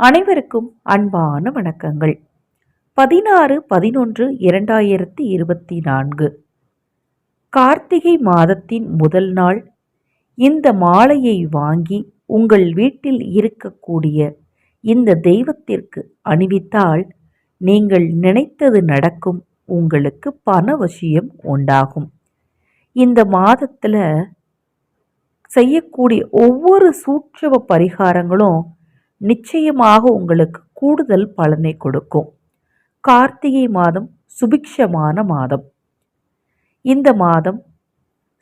அனைவருக்கும் அன்பான வணக்கங்கள். பதினாறு பதினொன்று இரண்டாயிரத்தி இருபத்தி நான்கு. கார்த்திகை மாதத்தின் முதல் நாள். இந்த மாலையை வாங்கி உங்கள் வீட்டில் இருக்கக்கூடிய இந்த தெய்வத்திற்கு அணிவித்தால் நீங்கள் நினைத்தது நடக்கும் உங்களுக்கு பண விஷயம் உண்டாகும். இந்த மாதத்தில் செய்யக்கூடிய ஒவ்வொரு சூட்சம பரிகாரங்களும் நிச்சயமாக உங்களுக்கு கூடுதல் பலனை கொடுக்கும். கார்த்திகை மாதம் சுபிக்ஷமான மாதம். இந்த மாதம்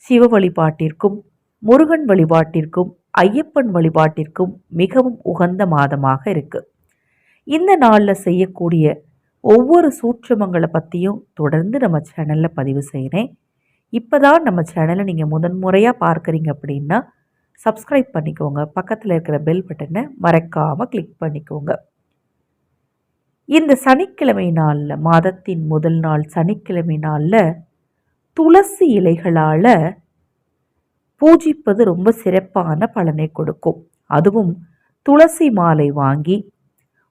சிவ வழிபாட்டிற்கும் முருகன் வழிபாட்டிற்கும் ஐயப்பன் வழிபாட்டிற்கும் மிகவும் உகந்த மாதமாக இருக்கு. இந்த நாளில் செய்யக்கூடிய ஒவ்வொரு சூட்சமங்களை பற்றியும் தொடர்ந்து நம்ம சேனலில் பதிவு செய்கிறேன் இப்போ தான் நம்ம சேனலை நீங்கள் முதன்முறையாக பார்க்குறீங்க அப்படின்னா சப்ஸ்கிரைப் பண்ணிக்கோங்க. பக்கத்தில் இருக்கிற பெல் பட்டனை மறக்காமல் கிளிக் பண்ணிக்கோங்க. இந்த சனிக்கிழமை நாளில் மாதத்தின் முதல் நாள் சனிக்கிழமை நாளில் துளசி இலைகளால் பூஜிப்பது ரொம்ப சிறப்பான பலனை கொடுக்கும். அதுவும் துளசி மாலை வாங்கி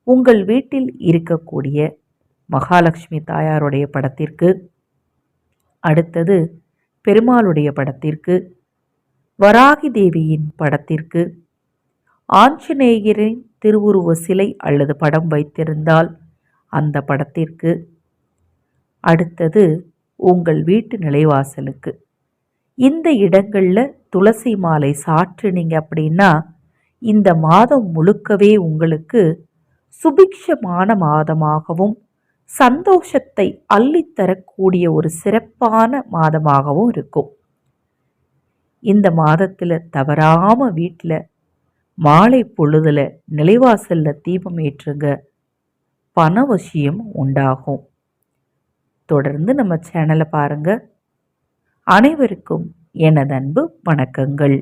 உங்கள் வீட்டில் இருக்கக்கூடிய மகாலட்சுமி தாயாருடைய படத்திற்கு அடுத்தது பெருமாளுடைய படத்திற்கு வராகி தேவியின் படத்திற்கு. ஆஞ்சநேயரின் திருவுருவ சிலை அல்லது படம் வைத்திருந்தால் அந்த படத்திற்கு. அடுத்தது உங்கள் வீட்டு நிலைவாசலுக்கு. இந்த இடங்களில் துளசி மாலை சாற்றுனீங்க அப்படின்னா இந்த மாதம் முழுக்கவே உங்களுக்கு சுபிக்ஷமான மாதமாகவும் சந்தோஷத்தை அள்ளித்தரக்கூடிய ஒரு சிறப்பான மாதமாகவும் இருக்கும். இந்த மாதத்தில் தவறாமல் வீட்டில் மாலை பொழுதில் நிலைவாசலில் தீபம் ஏற்றுங்க. பணவசியம் உண்டாகும். தொடர்ந்து நம்ம சேனலை பாருங்கள் அனைவருக்கும் எனது அன்பு வணக்கங்கள்.